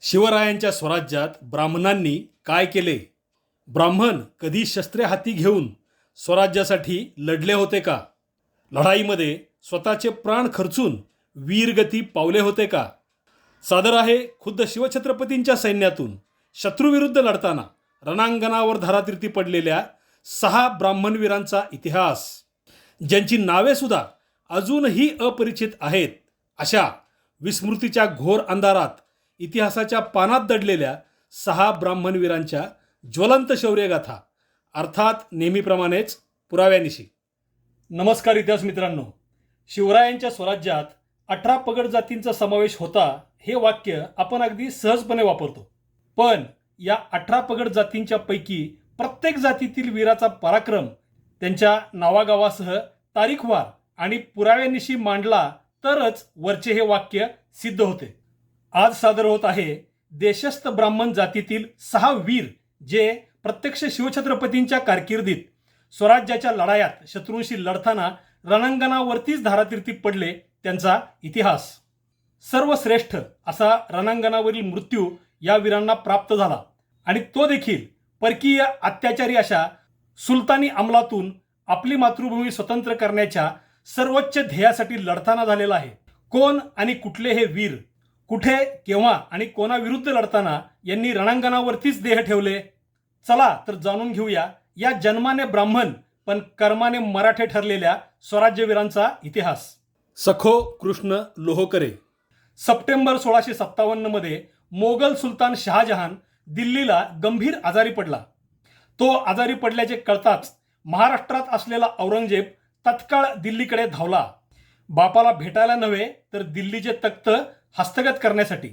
शिवरायांच्या स्वराज्यात ब्राह्मणांनी काय केले? ब्राह्मण कधी शस्त्रे हाती घेऊन स्वराज्यासाठी लढले होते का? लढाईमध्ये स्वतःचे प्राण खर्चून वीरगती पावले होते का? सादर आहे खुद्द शिवछत्रपतींच्या सैन्यातून. शत्रूविरुद्ध लढताना रणांगणावर धारातीर्थी पडलेल्या सहा ब्राह्मणवीरांचा इतिहास. ज्यांची नावे सुद्धा अजूनही अपरिचित आहेत अशा विस्मृतीच्या घोर अंधारात इतिहासाच्या पानात दडलेल्या सहा ब्राह्मणवीरांच्या ज्वलंत शौर्यगाथा अर्थात नेहमीप्रमाणेच पुराव्यानिशी. नमस्कार इतिहास मित्रांनो. शिवरायांच्या स्वराज्यात अठरा पगड जातींचा समावेश होता हे वाक्य आपण अगदी सहजपणे वापरतो. पण या अठरा पगड जातींच्या पैकी प्रत्येक जातीतील वीराचा पराक्रम त्यांच्या नावागावासह तारीखवार आणि पुराव्यानिशी मांडला तरच वरचे हे वाक्य सिद्ध होते. आज सादर होत आहे देशस्थ ब्राह्मण जातीतील सहा वीर जे प्रत्यक्ष शिवछत्रपतींच्या कारकिर्दीत स्वराज्याच्या लढायात शत्रूंशी लढताना रणांगणावरतीच धारातीर्थी पडले त्यांचा इतिहास. सर्वश्रेष्ठ असा रणांगणावरील मृत्यू या वीरांना प्राप्त झाला आणि तो देखील परकीय अत्याचारी अशा सुलतानी अंमलातून आपली मातृभूमी स्वतंत्र करण्याच्या सर्वोच्च ध्येयासाठी लढताना झालेला आहे. कोण आणि कुठले हे वीर कुठे केव्हा आणि कोणाविरुद्ध लढताना यांनी रणांगणावरतीच देह ठेवले? चला तर जाणून घेऊया या जन्माने ब्राह्मण पण कर्माने मराठे ठरलेल्या स्वराज्यवीरांचा इतिहास. सखो कृष्ण लोहकरे. सप्टेंबर सोळाशे सत्तावन्नमध्ये मोगल सुलतान शहाजहान दिल्लीला गंभीर आजारी पडला. तो आजारी पडल्याचे कळताच महाराष्ट्रात असलेला औरंगजेब तत्काळ दिल्लीकडे धावला. बापाला भेटायला नव्हे तर दिल्लीचे तख्त हस्तगत करण्यासाठी.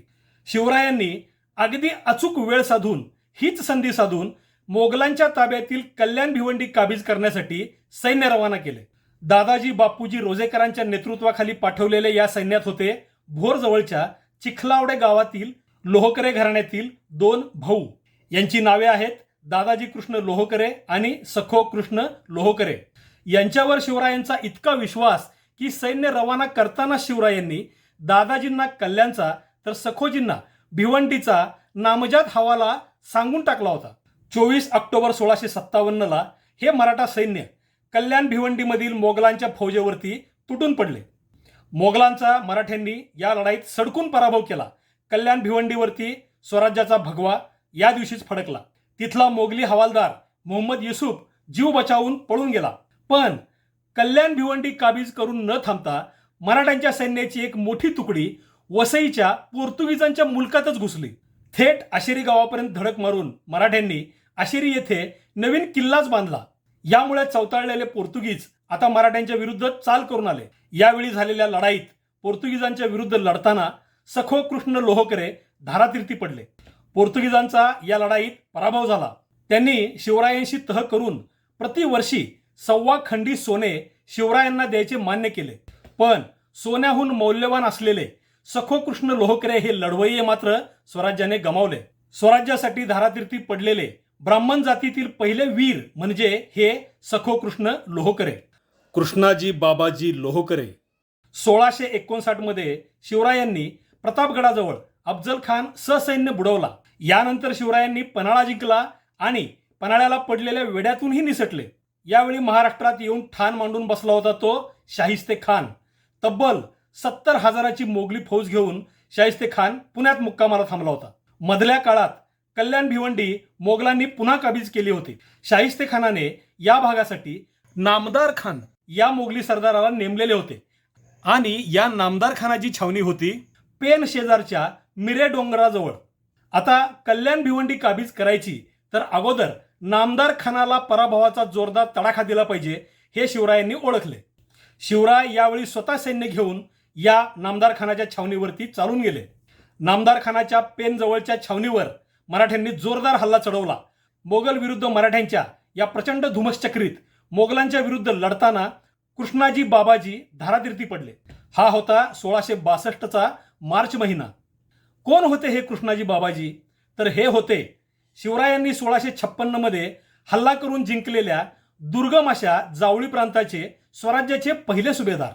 शिवरायांनी अगदी अचूक वेळ साधून हीच संधी साधून मोगलांच्या ताब्यातील कल्याण भिवंडी काबीज करण्यासाठी सैन्य रवाना केले. दादाजी बापूजी रोजेकरांच्या नेतृत्वाखाली पाठवलेले या सैन्यात होते भोरजवळच्या चिखलावडे गावातील लोहकरे घराण्यातील दोन भाऊ. यांची नावे आहेत दादाजी कृष्ण लोहकरे आणि सखो कृष्ण लोहकरे. यांच्यावर शिवरायांचा इतका विश्वास की सैन्य रवाना करताना शिवरायांनी दादाजींना कल्याणचा तर सखोजींना भिवंडीचा नामजात हवाला सांगून टाकला होता. चोवीस ऑक्टोबर सोळाशे सत्तावन्नला हे मराठा सैन्य कल्याण भिवंडीमधील मोगलांच्या फौजेवरती तुटून पडले. मोगलांचा मराठ्यांनी या लढाईत सडकून पराभव केला. कल्याण भिवंडीवरती स्वराज्याचा भगवा या दिवशीच फडकला. तिथला मोगली हवालदार मोहम्मद युसुफ जीव बचावून पळून गेला. पण कल्याण भिवंडी काबीज करून न थांबता मराठ्यांच्या सैन्याची एक मोठी तुकडी वसईच्या पोर्तुगीजांच्या मुलकातच घुसली. थेट आशिरी गावापर्यंत धडक मारून मराठ्यांनी आशिरी येथे नवीन किल्लाच बांधला. यामुळे चौताळलेले पोर्तुगीज आता मराठ्यांच्या विरुद्ध चाल करून आले. यावेळी झालेल्या लढाईत पोर्तुगीजांच्या विरुद्ध लढताना सखो कृष्ण लोहकरे धारातीर्थी पडले. पोर्तुगीजांचा या लढाईत पराभव झाला. त्यांनी शिवरायांशी तह करून प्रतिवर्षी सव्वा खंडी सोने शिवरायांना द्यायचे मान्य केले. पण सोन्याहून मौल्यवान असलेले सखो कृष्ण लोहकरे हे लढवय्ये मात्र स्वराज्याने गमावले. स्वराज्यासाठी धारातीर्थी पडलेले ब्राह्मण जातीतील पहिले वीर म्हणजे हे सखो कृष्ण लोहकरे. कृष्णाजी बाबाजी लोहकरे. सोळाशे एकोणसाठमध्ये शिवरायांनी प्रतापगडाजवळ अफजल खान ससैन्य बुडवला. यानंतर शिवरायांनी पन्हाळा जिंकला आणि पन्हाळ्याला पडलेल्या वेड्यातूनही निसटले. यावेळी महाराष्ट्रात येऊन ठाण मांडून बसला होता तो शाहिस्ते खान. तब्बल सत्तर हजाराची मोगली फौज घेऊन शाहिस्ते खान पुण्यात मुक्कामाला थांबला होता. मधल्या काळात कल्याण भिवंडी मोगलांनी पुन्हा काबीज केली होती. शाहिस्ते खानाने या भागासाठी नामदार खान या मोगली सरदाराला नेमलेले होते. आणि या नामदार खानाची छावणी होती पेन शेजारच्या मिरे डोंगराजवळ. आता कल्याण भिवंडी काबीज करायची तर अगोदर नामदार खानाला पराभवाचा जोरदार तडाखा दिला पाहिजे हे शिवरायांनी ओळखले. शिवराय यावेळी स्वतः सैन्य घेऊन या नामदार खानाच्या छावणीवरती चालून गेले. नामदार खानाच्या छावणीवर मराठ्यांनी जोरदार हल्ला चढवला. मोगल विरुद्ध मराठ्यांच्या या प्रचंड धुमश्चक्रीत मोगलांच्या विरुद्ध लढताना कृष्णाजी बाबाजी धारातीर्थी पडले. हा होता सोळाशे बासष्टचा मार्च महिना. कोण होते हे कृष्णाजी बाबाजी? तर हे होते शिवरायांनी सोळाशे छप्पन्नमध्ये हल्ला करून जिंकलेल्या दुर्गम अशा जावळी प्रांताचे स्वराज्याचे पहिले सुभेदार.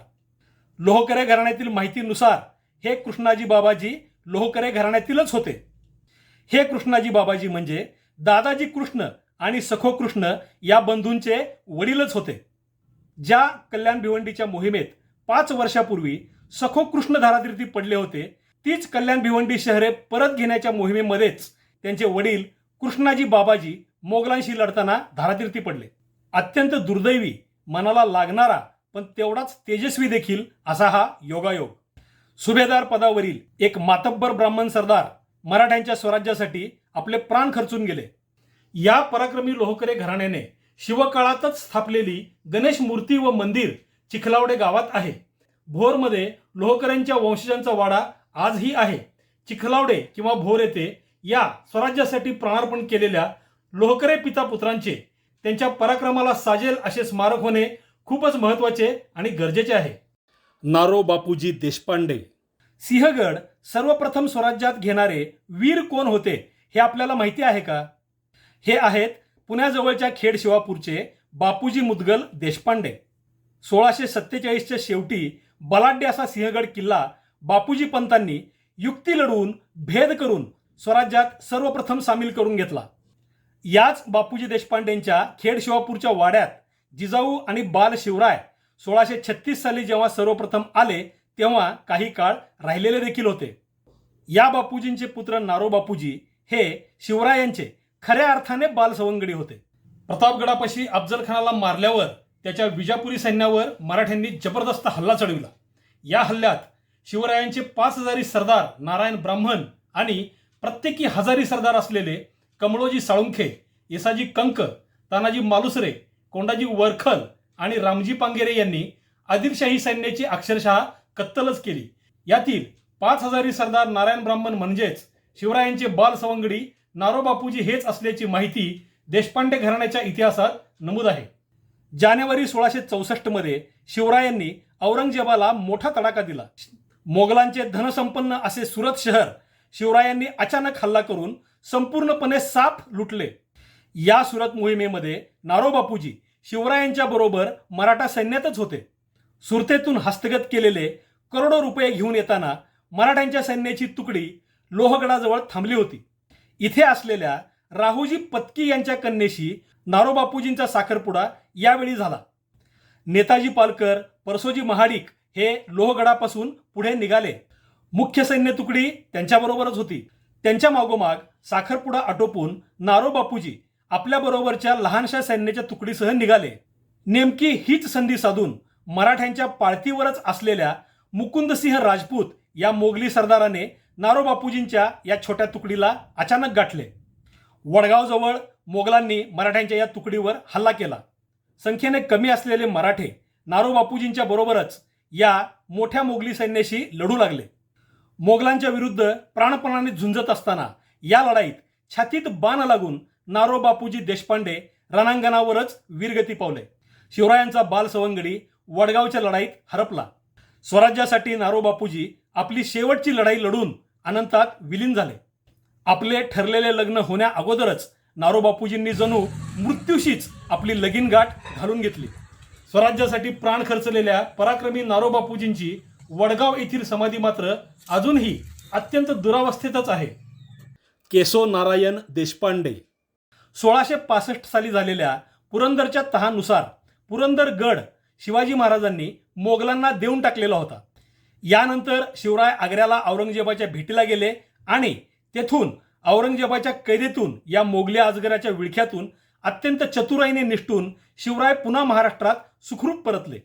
लोहकरे घराण्यातील माहितीनुसार हे कृष्णाजी बाबाजी लोहकरे घराण्यातीलच होते. हे कृष्णाजी बाबाजी म्हणजे दादाजी कृष्ण आणि सखो कृष्ण या बंधूंचे वडीलच होते. ज्या कल्याण भिवंडीच्या मोहिमेत पाच वर्षापूर्वी सखो कृष्ण धारातीर्थी पडले होते तीच कल्याण भिवंडी शहरे परत घेण्याच्या मोहिमेमध्येच त्यांचे वडील कृष्णाजी बाबाजी मोगलांशी लढताना धारातीर्थी पडले. अत्यंत दुर्दैवी मनाला लागणारा पण तेवढाच तेजस्वी देखील असा हा योगायोग. सुभेदार पदावरील एक मातब्बर ब्राह्मण सरदार मराठ्यांच्या स्वराज्यासाठी आपले प्राण खर्चून गेले. या पराक्रमी लोहकरे घराण्याने शिवकाळातच स्थापलेली गणेश मूर्ती व मंदिर चिखलावडे गावात आहे. भोरमध्ये लोहकऱ्यांच्या वंशजांचा वाडा आजही आहे. चिखलावडे किंवा भोर येथे या स्वराज्यासाठी प्राणार्पण केलेल्या लोहकरे पिता पुत्रांचे त्यांच्या पराक्रमाला साजेल असे स्मारक होणे खूपच महत्त्वाचे आणि गरजेचे आहे. नारो बापूजी देशपांडे. सिंहगड सर्वप्रथम स्वराज्यात घेणारे वीर कोण होते हे आपल्याला माहिती आहे का? हे आहेत पुण्याजवळच्या खेड शिवापूरचे बापूजी मुदगल देशपांडे. सोळाशे सत्तेचाळीसच्या शेवटी बलाढ्य असा सिंहगड किल्ला बापूजी पंतांनी युक्ती लढवून भेद करून स्वराज्यात सर्वप्रथम सामील करून घेतला. याच बापूजी देशपांडेंच्या खेड शिवापूरच्या वाड्यात जिजाऊ आणि बाल शिवराय सोळाशे छत्तीस साली जेव्हा सर्वप्रथम आले तेव्हा काही काळ राहिलेले देखील होते. या बापूजींचे पुत्र नारो बापूजी हे शिवरायांचे खऱ्या अर्थाने बालसवंगडी होते. प्रतापगडापाशी अफजल खानाला मारल्यावर त्याच्या विजापुरी सैन्यावर मराठ्यांनी जबरदस्त हल्ला चढविला. या हल्ल्यात शिवरायांचे पाच हजारी सरदार नारायण ब्राह्मण आणि प्रत्येकी हजारी सरदार असलेले कमळोजी साळुंखे येसाजी कंक तानाजी मालुसरे कोंडाजी वरखल आणि रामजी पांगेरे यांनी आदिलशाही सैन्याची अक्षरशः कत्तलच केली. यातील पाच हजारी सरदार नारायण ब्राह्मण म्हणजेच शिवरायांचे बाल सवंगडी नारो बापूजी हेच असल्याची माहिती देशपांडे घराण्याच्या इतिहासात नमूद आहे. जानेवारी सोळाशे चौसष्टमध्ये शिवरायांनी औरंगजेबाला मोठा तडाखा दिला. मोगलांचे धनसंपन्न असे सुरत शहर शिवरायांनी अचानक हल्ला करून संपूर्णपणे साप लुटले. या सुरत मोहिमेमध्ये नारो बापूजी शिवरायांच्या बरोबर मराठा सैन्यातच होते. सुरतेतून हस्तगत केलेले करोडो रुपये घेऊन येताना मराठ्यांच्या सैन्याची तुकडी लोहगडाजवळ थांबली होती. इथे असलेल्या राहुजी पत्की यांच्या कन्येशी नारोबापूजींचा साखरपुडा यावेळी झाला. नेताजी पालकर परसोजी महाडिक हे लोहगडापासून पुढे निघाले. मुख्य सैन्य तुकडी त्यांच्याबरोबरच होती. त्यांच्या मागोमाग साखरपुडा आटोपून नारो बापूजी आपल्याबरोबरच्या लहानशा सैन्याच्या तुकडीसह निघाले. नेमकी हीच संधी साधून मराठ्यांच्या पाळतीवरच असलेल्या मुकुंदसिंह राजपूत या मोगली सरदाराने नारो बापूजींच्या या छोट्या तुकडीला अचानक गाठले. वडगावजवळ मोगलांनी मराठ्यांच्या या तुकडीवर हल्ला केला. संख्येने कमी असलेले मराठे नारोबापूजींच्या बरोबरच या मोठ्या मोगली सैन्याशी लढू लागले. मोगलांच्या विरुद्ध प्राणपणाने झुंजत असताना या लढाईत छातीत बाण लागून नारो बापूजी देशपांडे रणांगणावरच वीरगती पावले. शिवरायांचा बाल सवंगडी वडगावच्या लढाईत हरपला. स्वराज्यासाठी नारो बापूजी आपली शेवटची लढाई लढून अनंतात विलीन झाले. आपले ठरलेले लग्न होण्या अगोदरच नारोबापूजींनी जणू मृत्यूशीच आपली लगीन गाठ घालून घेतली. स्वराज्यासाठी प्राण खर्चलेल्या पराक्रमी नारो बापूजींची वडगाव येथील समाधी मात्र अजूनही अत्यंत दुरावस्थेतच आहे. केशव नारायण देशपांडे. सोळाशे पासष्ट साली झालेल्या पुरंदरच्या तहानुसार पुरंदर गड शिवाजी महाराजांनी मोगलांना देऊन टाकलेला होता. यानंतर शिवराय आग्र्याला औरंगजेबाच्या भेटीला गेले आणि तेथून औरंगजेबाच्या कैदेतून या मोगली अजगराच्या विळख्यातून अत्यंत चतुराईने निष्ठून शिवराय पुन्हा महाराष्ट्रात सुखरूप परतले.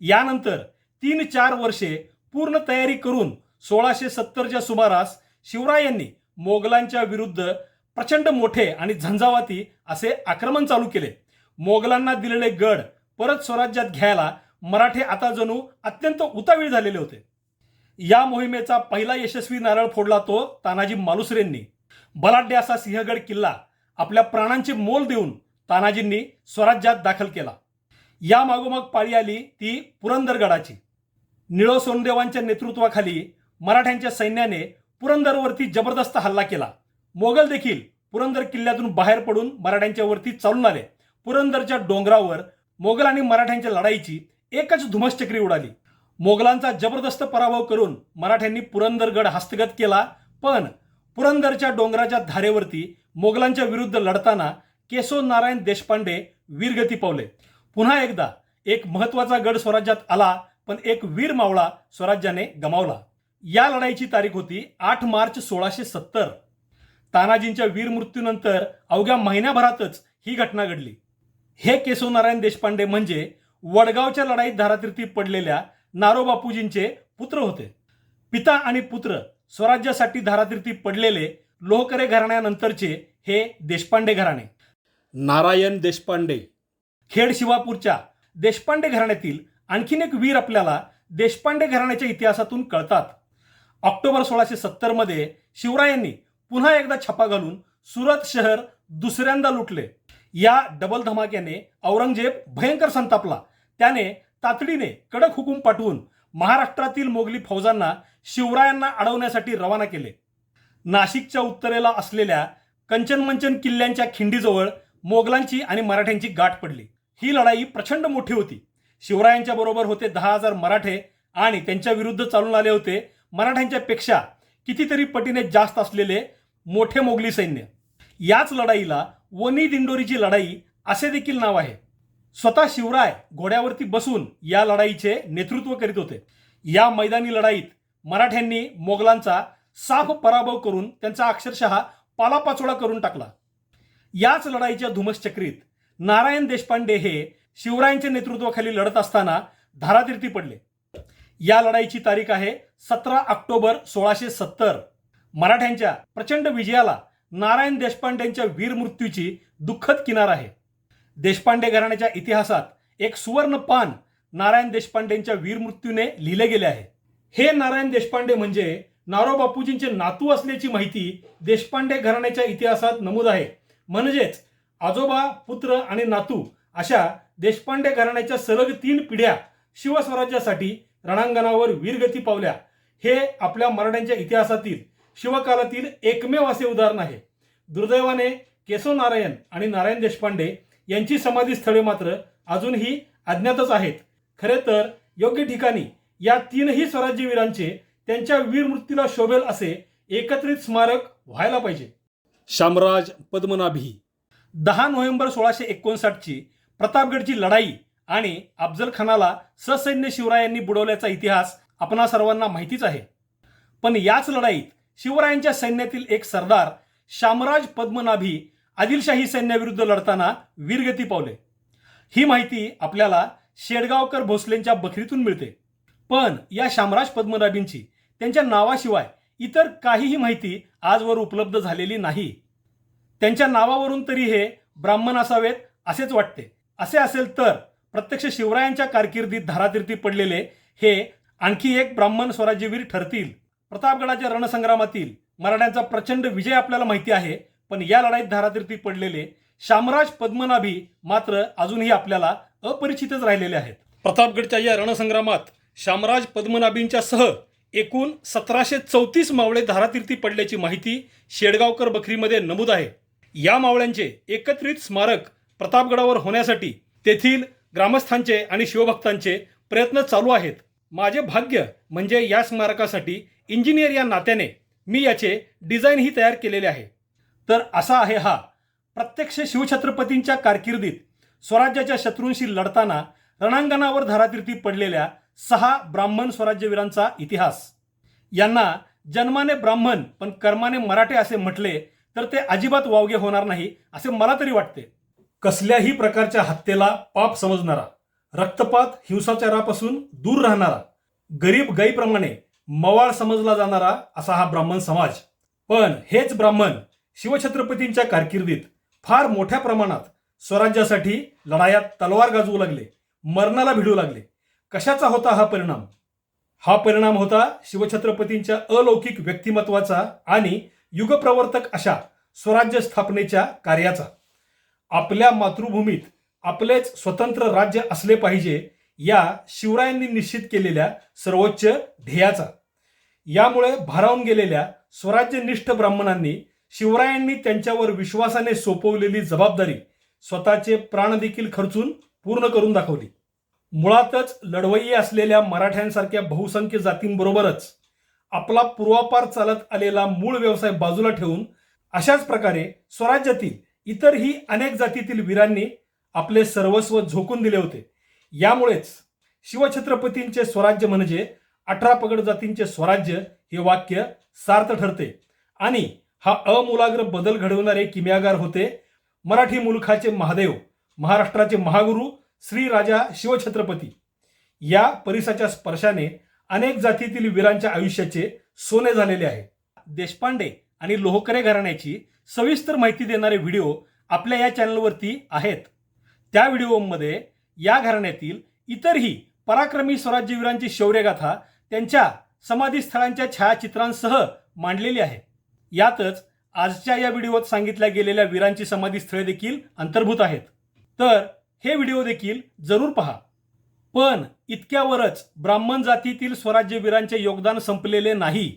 यानंतर तीन चार वर्षे पूर्ण तयारी करून सोळाशे सत्तरच्या सुमारास शिवरायांनी मोगलांच्या विरुद्ध प्रचंड मोठे आणि झंझावाती असे आक्रमण चालू केले. मोगलांना दिलेले गड परत स्वराज्यात घ्यायला मराठे आता जणू अत्यंत उतावीळ झालेले होते. या मोहिमेचा पहिला यशस्वी नारळ फोडला तो तानाजी मालुसरेंनी बलाढ्य असा सिंहगड किल्ला आपल्या प्राणांचे मोल देऊन तानाजींनी स्वराज्यात दाखल केला. या मागोमाग पाळी आली ती पुरंदरगडाची. निळो सोनदेवांच्या नेतृत्वाखाली मराठ्यांच्या सैन्याने पुरंदरवरती जबरदस्त हल्ला केला. मोगल देखील पुरंदर किल्ल्यातून बाहेर पडून मराठ्यांच्यावरती चालून आले. पुरंदरच्या डोंगरावर मोगल आणि मराठ्यांच्या लढाईची एकच धुमश्चक्री उडाली. मोगलांचा जबरदस्त पराभव करून मराठ्यांनी पुरंदरगड हस्तगत केला पण पुरंदरच्या डोंगराच्या धारेवरती मोगलांच्या विरुद्ध लढताना केशव नारायण देशपांडे वीरगती पावले. पुन्हा एकदा एक महत्त्वाचा गड स्वराज्यात आला पण एक वीर मावळा स्वराज्याने गमावला. या लढाईची तारीख होती आठ मार्च सोळाशे सत्तर. तानाजींच्या वीर मृत्यूनंतर अवघ्या महिन्याभरातच ही घटना घडली. हे केशवनारायण देशपांडे म्हणजे वडगावच्या लढाईत धारातीर्थी पडलेल्या नारोबापूजींचे पुत्र होते. पिता आणि पुत्र स्वराज्यासाठी धारातीर्थी पडलेले लोहकरे घराण्यानंतरचे हे देशपांडे घराणे. नारायण देशपांडे. खेड शिवापूरच्या देशपांडे घराण्यातील आणखीन एक वीर आपल्याला देशपांडे घराण्याच्या इतिहासातून कळतात. ऑक्टोबर सोळाशे सत्तरमध्ये शिवरायांनी पुन्हा एकदा छापा घालून सुरत शहर दुसऱ्यांदा लुटले. या डबल धमाक्याने औरंगजेब भयंकर संतापला. त्याने तातडीने कडक हुकूम पाठवून महाराष्ट्रातील मोगली फौजांना शिवरायांना अडवण्यासाठी रवाना केले. नाशिकच्या उत्तरेला असलेल्या कंचनमंचन किल्ल्यांच्या खिंडीजवळ मोगलांची आणि मराठ्यांची गाठ पडली. ही लढाई प्रचंड मोठी होती. शिवरायांच्या बरोबर होते दहा हजार मराठे आणि त्यांच्या विरुद्ध चालून आले होते. मराठ्यांच्या पेक्षा कितीतरी पटीने जास्त असलेले मोठे मोगली सैन्य. याच लढाईला वनी दिंडोरीची लढाई असे देखील नाव आहे. स्वतः शिवराय घोड्यावरती बसून या लढाईचे नेतृत्व करीत होते. या मैदानी लढाईत मराठ्यांनी मोगलांचा साफ पराभव करून त्यांचा अक्षरशः पालापाचोळा करून टाकला. याच लढाईच्या धुमसचक्रीत नारायण देशपांडे हे शिवरायांच्या नेतृत्वाखाली लढत असताना धारातीर्थी पडले. या लढाईची तारीख आहे सतरा ऑक्टोबर सोळाशे सत्तर. मराठ्यांच्या प्रचंड विजयाला नारायण देशपांडेंच्या वीर मृत्यूची दुःखद किनार आहे. देशपांडे घराण्याच्या इतिहासात एक सुवर्ण पान नारायण देशपांडेंच्या वीर मृत्यूने लिहिले गेले आहे. हे नारायण देशपांडे म्हणजे नारो बापूजींचे नातू असल्याची माहिती देशपांडे घराण्याच्या इतिहासात नमूद आहे. म्हणजेच आजोबा पुत्र आणि नातू अशा देशपांडे घराण्याच्या सलग तीन पिढ्या शिवस्वराज्यासाठी रणांगणावर वीरगती पावल्या. हे आपल्या मराठ्यांच्या इतिहासातील शिवकालातील एकमेव असे उदाहरण आहे. दुर्दैवाने केशव नारायण आणि नारायण देशपांडे यांची समाधी स्थळे मात्र अजूनही अज्ञातच आहेत. खरे तर योग्य ठिकाणी या तीनही स्वराज्यवीरांचे त्यांच्या वीरमृत्यूला शोभेल असे एकत्रित स्मारक व्हायला पाहिजे. शामराज पद्मनाभी दहा नोव्हेंबर सोळाशे एकोणसाठची प्रतापगडची लढाई आणि अफजल खानाला ससैन्य शिवरायांनी बुडवल्याचा इतिहास आपणा सर्वांना माहितीच आहे. पण याच लढाईत शिवरायांच्या सैन्यातील एक सरदार शामराज पद्मनाभी आदिलशाही सैन्याविरुद्ध लढताना वीरगती पावले. ही माहिती आपल्याला शेडगावकर भोसलेंच्या बखरीतून मिळते. पण या शामराज पद्मनाभींची त्यांच्या नावाशिवाय इतर काहीही माहिती आजवर उपलब्ध झालेली नाही. त्यांच्या नावावरून तरी हे ब्राह्मण असावेत असेच वाटते. असे असेल तर प्रत्यक्ष शिवरायांच्या कारकिर्दीत धारातीर्थी पडलेले हे आणखी एक ब्राह्मण स्वराज्यवीर ठरतील. प्रतापगडाच्या रणसंग्रामातील मराठ्यांचा प्रचंड विजय आपल्याला माहिती आहे पण या लढाईत धारातीर्थी पडलेले शामराज पद्मनाभी मात्र अजूनही आपल्याला अपरिचितच राहिलेले आहेत. प्रतापगडच्या या रणसंग्रामात शामराज पद्मनाभींच्या सह एकूण सतराशे चौतीस मावळे धारातीर्थी पडल्याची माहिती शेडगावकर बखरीमध्ये नमूद आहे. या मावळ्यांचे एकत्रित स्मारक प्रतापगडावर होण्यासाठी तेथील ग्रामस्थांचे आणि शिवभक्तांचे प्रयत्न चालू आहेत. माझे भाग्य म्हणजे या स्मारकासाठी इंजिनियर या नात्याने मी याचे डिझाईनही तयार केलेले आहे. तर असा आहे हा. प्रत्यक्ष शिवछत्रपतींच्या कारकिर्दीत स्वराज्याच्या शत्रूंशी लढताना रणांगणावर धारातीर्थी पडलेल्या सहा ब्राह्मण स्वराज्यवीरांचा इतिहास. यांना जन्माने ब्राह्मण पण कर्माने मराठे असे म्हटले तर ते अजिबात वावगे होणार नाही असे मला तरी वाटते. कसल्याही प्रकारच्या हत्येला पाप समजणारा रक्तपात हिंसाचारापासून दूर राहणारा गरीब गाईप्रमाणे मवाळ समजला जाणारा असा हा ब्राह्मण समाज. पण हेच ब्राह्मण शिवछत्रपतींच्या कारकिर्दीत फार मोठ्या प्रमाणात स्वराज्यासाठी लढायात तलवार गाजवू लागले मरणाला भिडू लागले. कशाचा होता हा परिणाम? हा परिणाम होता शिवछत्रपतींच्या अलौकिक व्यक्तिमत्वाचा आणि युगप्रवर्तक अशा स्वराज्य स्थापनेच्या कार्याचा. आपल्या मातृभूमीत आपलेच स्वतंत्र राज्य असले पाहिजे या शिवरायांनी निश्चित केलेल्या सर्वोच्च ध्येयाचा. यामुळे भारावून गेलेल्या स्वराज्यनिष्ठ ब्राह्मणांनी शिवरायांनी त्यांच्यावर विश्वासाने सोपवलेली जबाबदारी स्वतःचे प्राण देखील खर्चून पूर्ण करून दाखवली. मुळातच लढवय्ये असलेल्या मराठ्यांसारख्या बहुसंख्य जातींबरोबरच आपला पूर्वापार चालत आलेला मूळ व्यवसाय बाजूला ठेवून अशाच प्रकारे स्वराज्यातील इतरही अनेक जातीतील वीरांनी आपले सर्वस्व झोकून दिले होते. यामुळेच शिवछत्रपतींचे स्वराज्य म्हणजे अठरा पगड जातींचे स्वराज्य हे वाक्य सार्थ ठरते आणि हा अमूलाग्र बदल घडवणारे किम्यागार होते मराठी मुलखाचे महादेव महाराष्ट्राचे महागुरु श्री राजा शिवछत्रपती. या परिसाच्या स्पर्शाने अनेक जातीतील वीरांच्या आयुष्याचे सोने झालेले आहे. देशपांडे आणि लोहकरे घराण्याची सविस्तर माहिती देणारे व्हिडिओ आपल्या या चॅनलवरती आहेत. त्या व्हिडिओमध्ये या घराण्यातील इतरही पराक्रमी स्वराज्यवीरांची शौर्यगाथा त्यांच्या समाधीस्थळांच्या छायाचित्रांसह मांडलेली आहे. यातच आजच्या या व्हिडिओत सांगितल्या गेलेल्या वीरांची समाधीस्थळे देखील अंतर्भूत आहेत. तर हे व्हिडिओ देखील जरूर पहा. पण इतक्यावरच ब्राह्मण जातीतील स्वराज्यवीरांचे योगदान संपलेले नाही.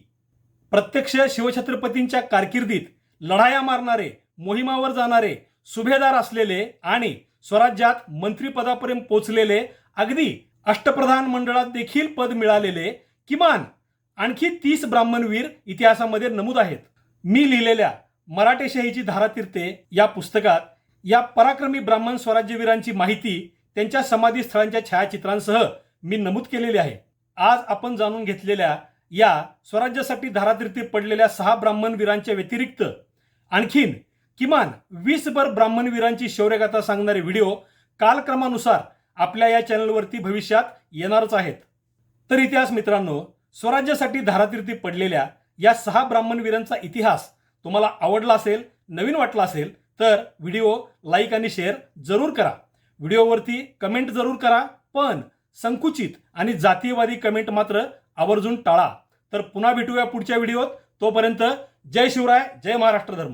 प्रत्यक्ष शिवछत्रपतींच्या कारकिर्दीत लढाया मारणारे मोहिमावर जाणारे सुभेदार असलेले आणि स्वराज्यात मंत्रिपदापर्यंत पोचलेले अगदी अष्टप्रधान मंडळात देखील पद मिळालेले किमान आणखी तीस ब्राह्मणवीर इतिहासामध्ये नमूद आहेत. मी लिहिलेल्या मराठेशाहीची धारातीर्थे या पुस्तकात या पराक्रमी ब्राह्मण स्वराज्यवीरांची माहिती त्यांच्या समाधी स्थळांच्या छायाचित्रांसह मी नमूद केलेली आहे. आज आपण जाणून घेतलेल्या या स्वराज्यासाठी धारातीर्थी पडलेल्या सहा ब्राह्मण वीरांच्या व्यतिरिक्त आणखीन किमान वीस भर ब्राह्मण वीरांची शौर्यगाथा सांगणारे व्हिडिओ कालक्रमानुसार आपल्या या चॅनलवरती भविष्यात येणारच आहेत. तर इतिहास मित्रांनो स्वराज्यासाठी धारातीर्थी पडलेल्या या सहा ब्राह्मण वीरांचा इतिहास तुम्हाला आवडला असेल नवीन वाटला असेल तर व्हिडिओ लाईक आणि शेअर जरूर करा. व्हिडिओवरती कमेंट जरूर करा पण संकुचित आणि जातीयवादी कमेंट मात्र आवर्जून टाळा. तर पुन्हा भेटूया पुढच्या व्हिडिओत. तोपर्यंत जय शिवराय जय महाराष्ट्र धर्म.